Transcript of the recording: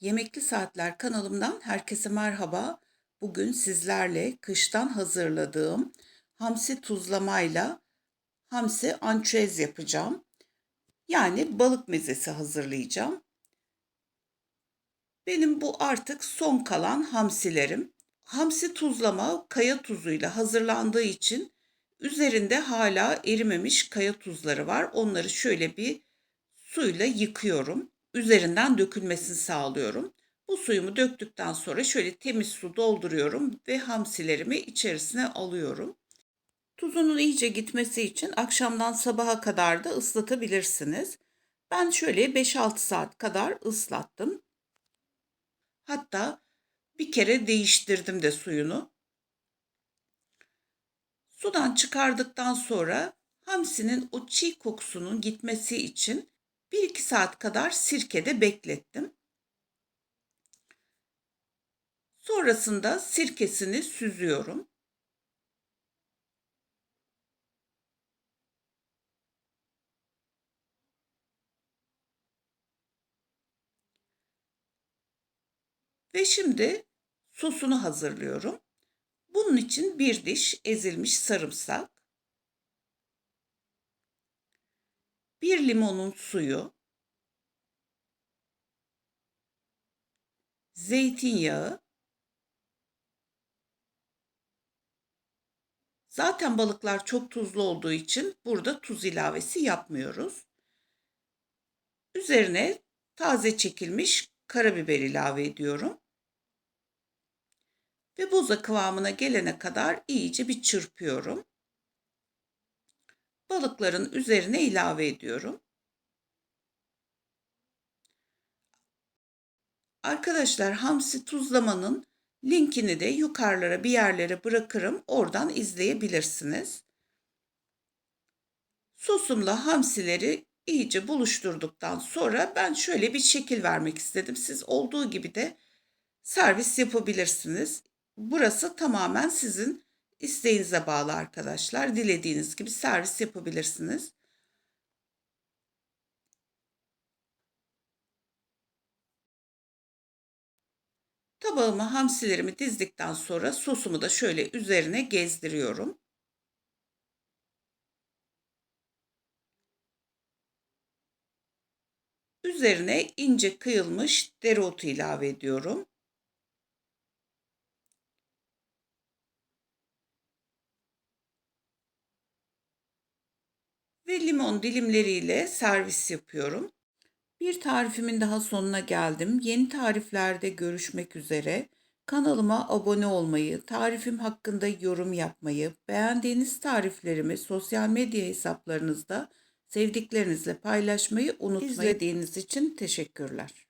Yemekli Saatler kanalımdan herkese merhaba. Bugün sizlerle kıştan hazırladığım hamsi tuzlamayla hamsi ançüez yapacağım. Yani balık mezesi hazırlayacağım. Benim bu artık son kalan hamsilerim. Hamsi tuzlama kaya tuzuyla hazırlandığı için üzerinde hala erimemiş kaya tuzları var. Onları şöyle bir suyla yıkıyorum. Üzerinden dökülmesini sağlıyorum. Bu suyumu döktükten sonra şöyle temiz su dolduruyorum ve hamsilerimi içerisine alıyorum. Tuzunun iyice gitmesi için akşamdan sabaha kadar da ıslatabilirsiniz. Ben şöyle 5-6 saat kadar ıslattım. Hatta bir kere değiştirdim de suyunu. Sudan çıkardıktan sonra hamsinin o çiğ kokusunun gitmesi için 1-2 saat kadar sirkede beklettim. Sonrasında sirkesini süzüyorum. Ve şimdi sosunu hazırlıyorum. Bunun için bir diş ezilmiş sarımsak, bir limonun suyu, zeytinyağı, zaten balıklar çok tuzlu olduğu için burada tuz ilavesi yapmıyoruz. Üzerine taze çekilmiş karabiber ilave ediyorum. Ve boza kıvamına gelene kadar iyice bir çırpıyorum. Balıkların üzerine ilave ediyorum. Arkadaşlar hamsi tuzlamanın linkini de yukarılara bir yerlere bırakırım. Oradan izleyebilirsiniz. Sosumla hamsileri iyice buluşturduktan sonra ben şöyle bir şekil vermek istedim. Siz olduğu gibi de servis yapabilirsiniz. Burası tamamen sizin isteğinize bağlı arkadaşlar. Dilediğiniz gibi servis yapabilirsiniz. Tabağıma hamsilerimi dizdikten sonra sosumu da şöyle üzerine gezdiriyorum. Üzerine ince kıyılmış dereotu ilave ediyorum. Ve limon dilimleriyle servis yapıyorum. Bir tarifimin daha sonuna geldim. Yeni tariflerde görüşmek üzere. Kanalıma abone olmayı, tarifim hakkında yorum yapmayı, beğendiğiniz tariflerimi sosyal medya hesaplarınızda sevdiklerinizle paylaşmayı unutmayın. İzlediğiniz için teşekkürler.